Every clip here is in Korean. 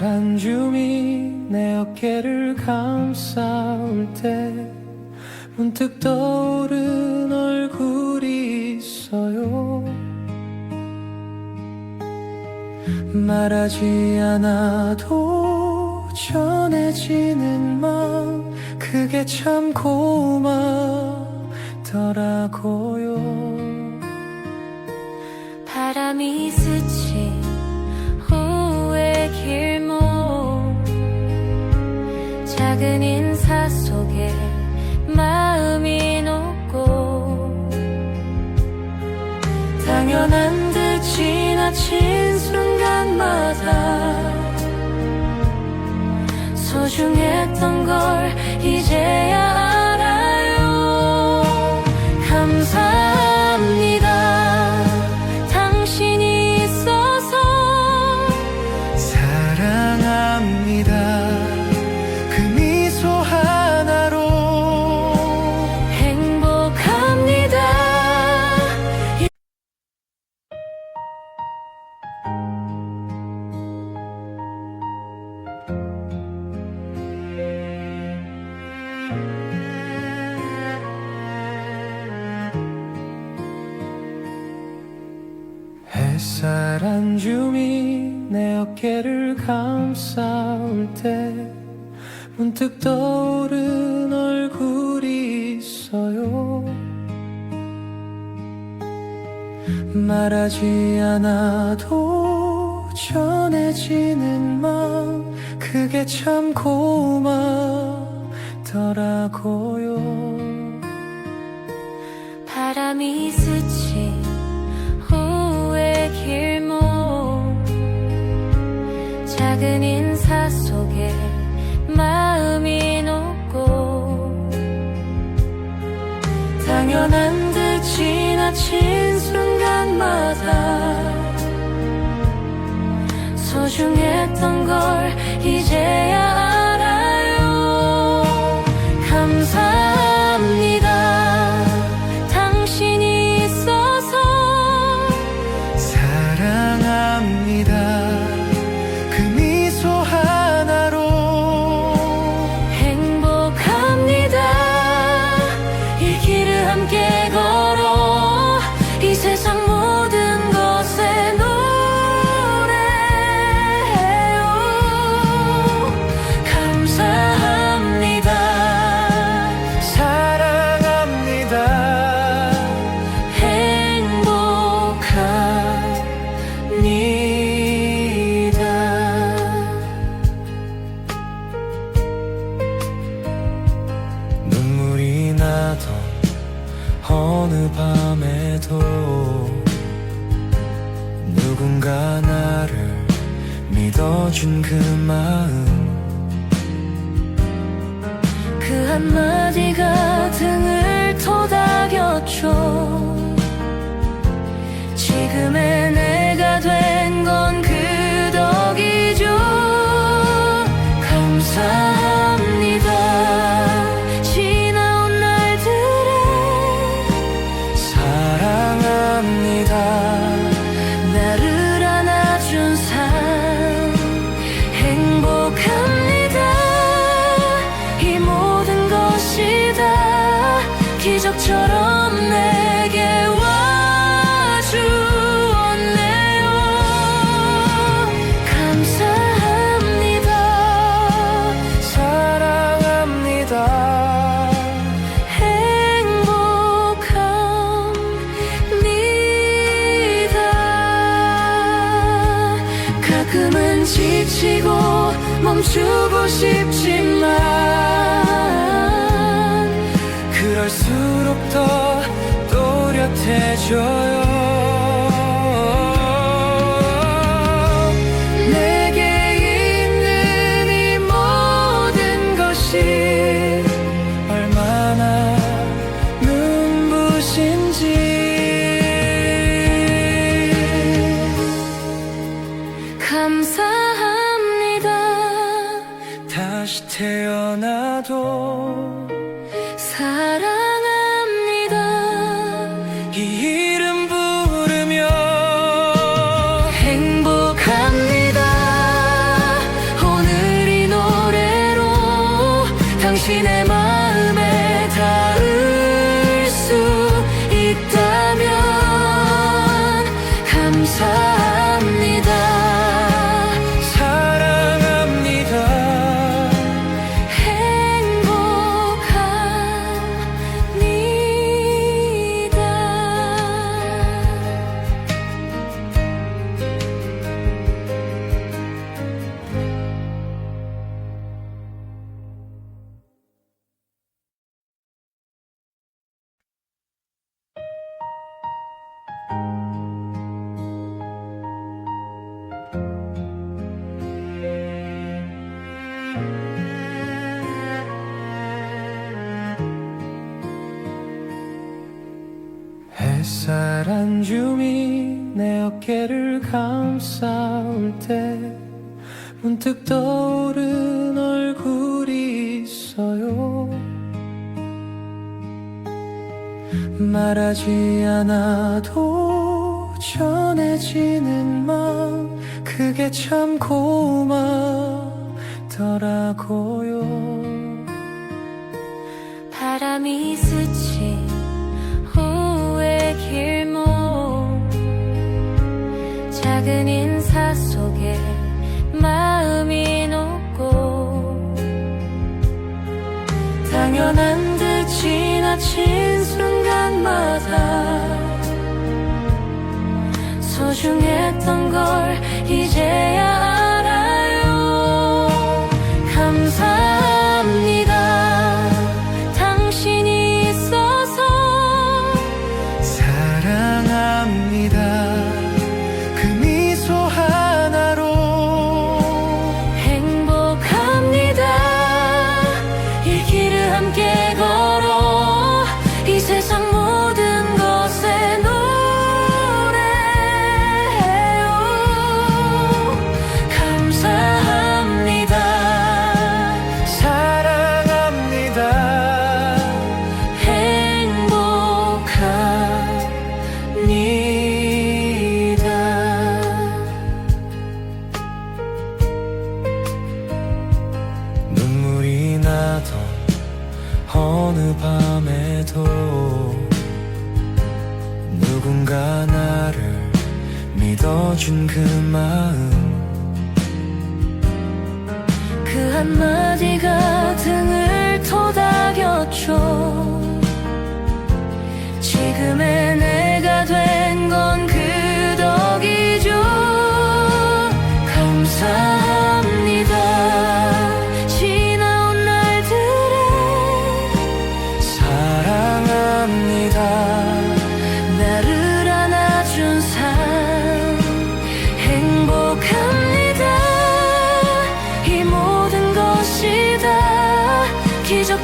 한 줌이 내 어깨를 감싸올 때 문득 떠오른 얼굴이 있어요. 말하지 않아도 전해지는 마음 그게 참 고맙더라고요. 바람이 스친 당연한 듯 지나친 순간마다 소중했던 걸 이제야 때 문득 떠오른 얼굴이 있어요. 말하지 않아도 전해지는 마음 그게 참 고맙더라고요. 바람이 스친 오후의 길목 작은 인 사 속에 마음이 녹고 당연한 듯 지나친 순간마다 소중했던 걸 이제야 그 멈추고 싶지만 그럴수록 더 또렷해져요 한 줌이 내 어깨를 감싸올 때 문득 떠오른 얼굴이 있어요. 말하지 않아도 전해지는 마음 그게 참 고맙더라고요. 바람이 스친 지나친 순간마다 소중했던 걸 이제야 나던 어느 밤에도 누군가 나를 믿어준 그 마음. 그 한마디가 등을 토닥였죠. 지금의 내가 된건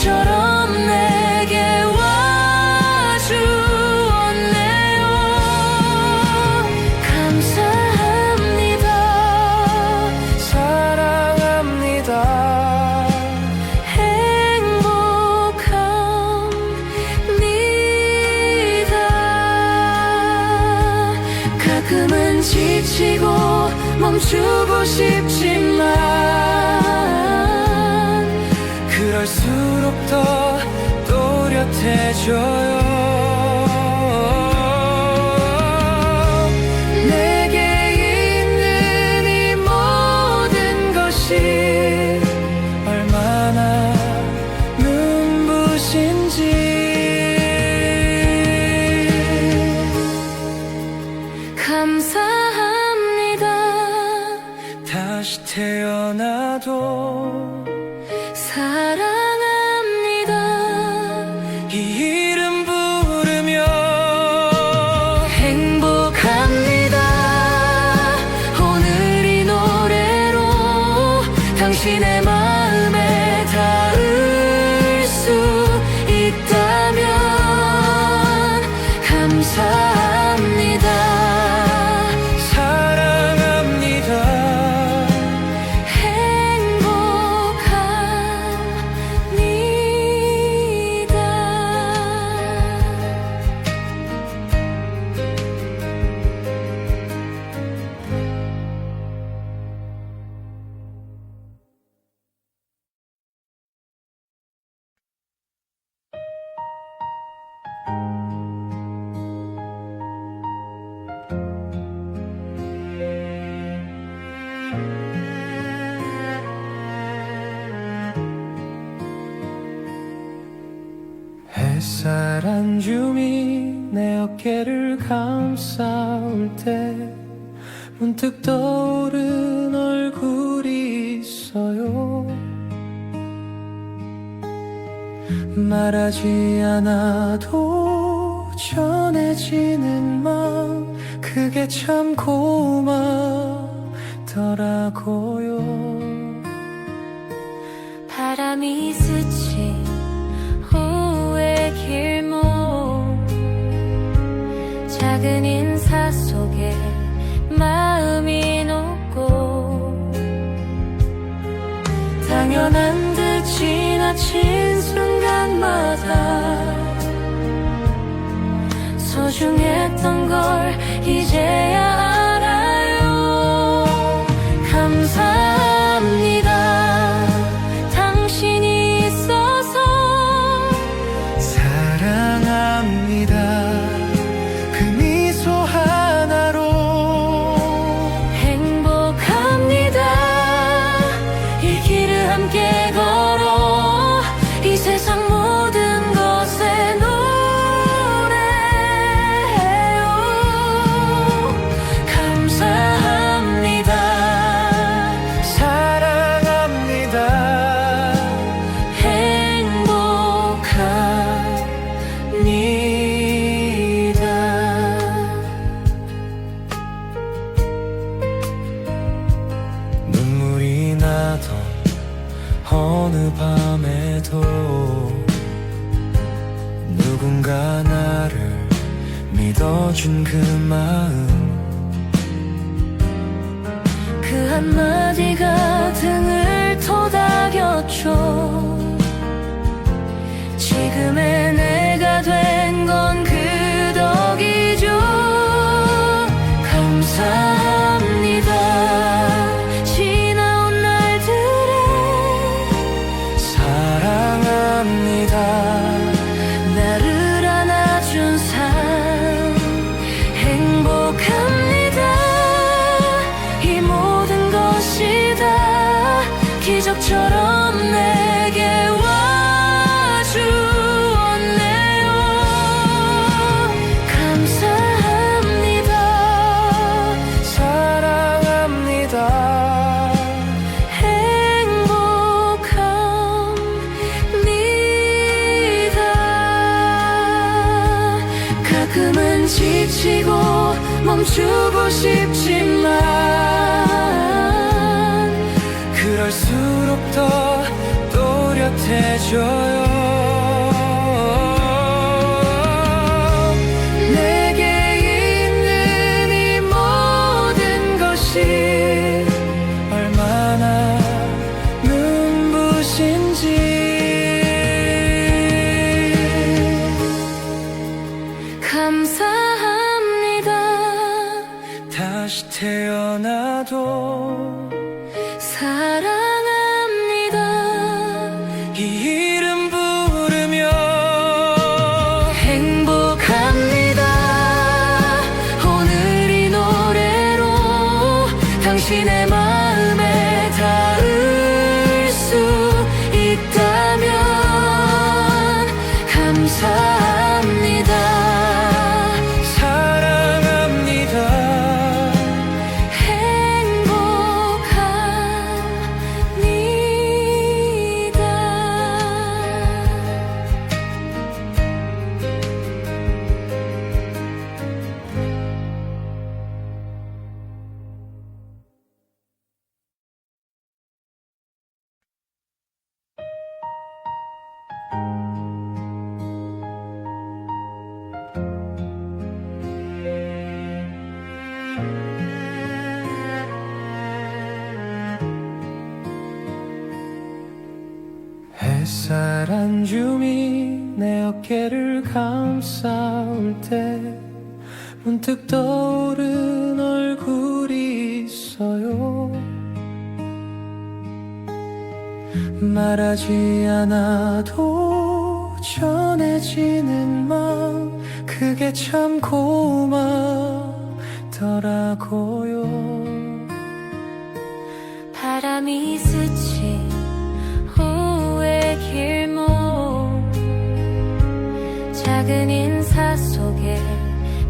기적처럼 햇살 한 줌이 내 어깨를 감싸올 때 문득 떠오른 얼굴이 있어요. 말하지 않아도 전해지는 마음 그게 참 고맙더라고요. 바람이 스 작은 인사 속에 마음이 녹고 당연한 듯 지나친 순간마다 소중했던 걸 이제야 멈추고 싶지만 그럴수록 더 또렷해져요. 햇살 한 줌이 내 어깨를 감싸올 때 문득 떠오른 얼굴이 있어요. 말하지 않아도 전해지는 마음 그게 참 고마더라고요. 바람이 작은 인사 속에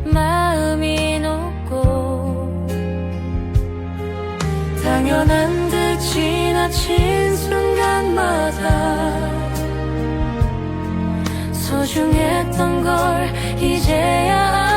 마음이 녹고 당연한 듯 지나친 순간마다 소중했던 걸 이제야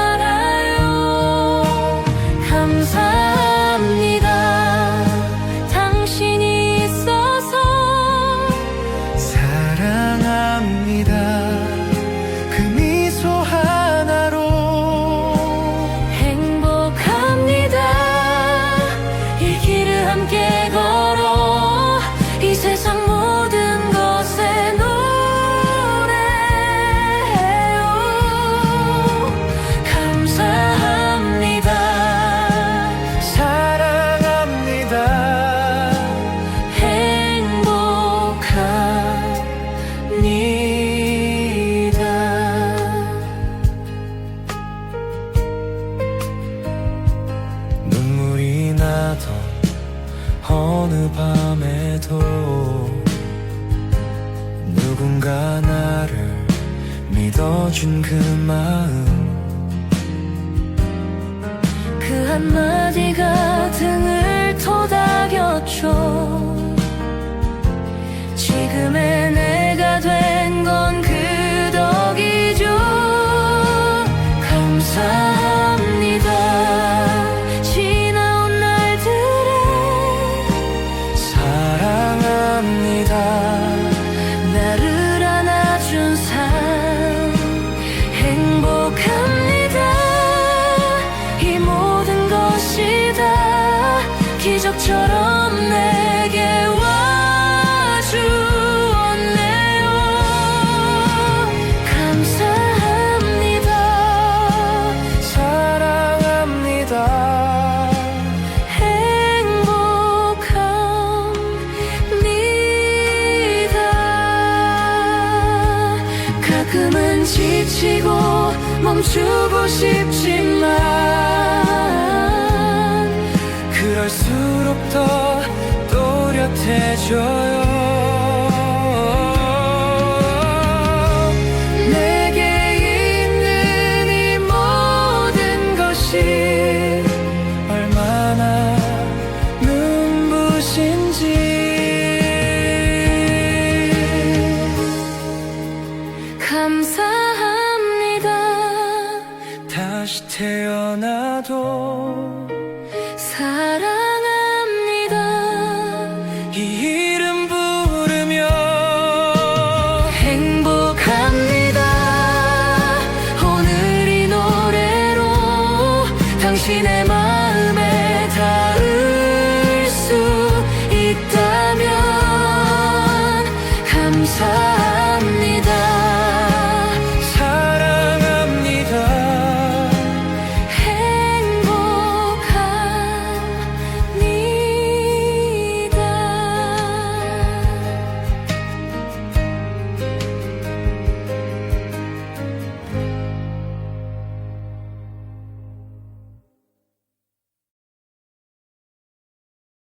믿어준 그 마음. 그 한마디가 등을 토닥였죠. 멈추고 싶지만 그럴수록 더 또렷해져요. cinema.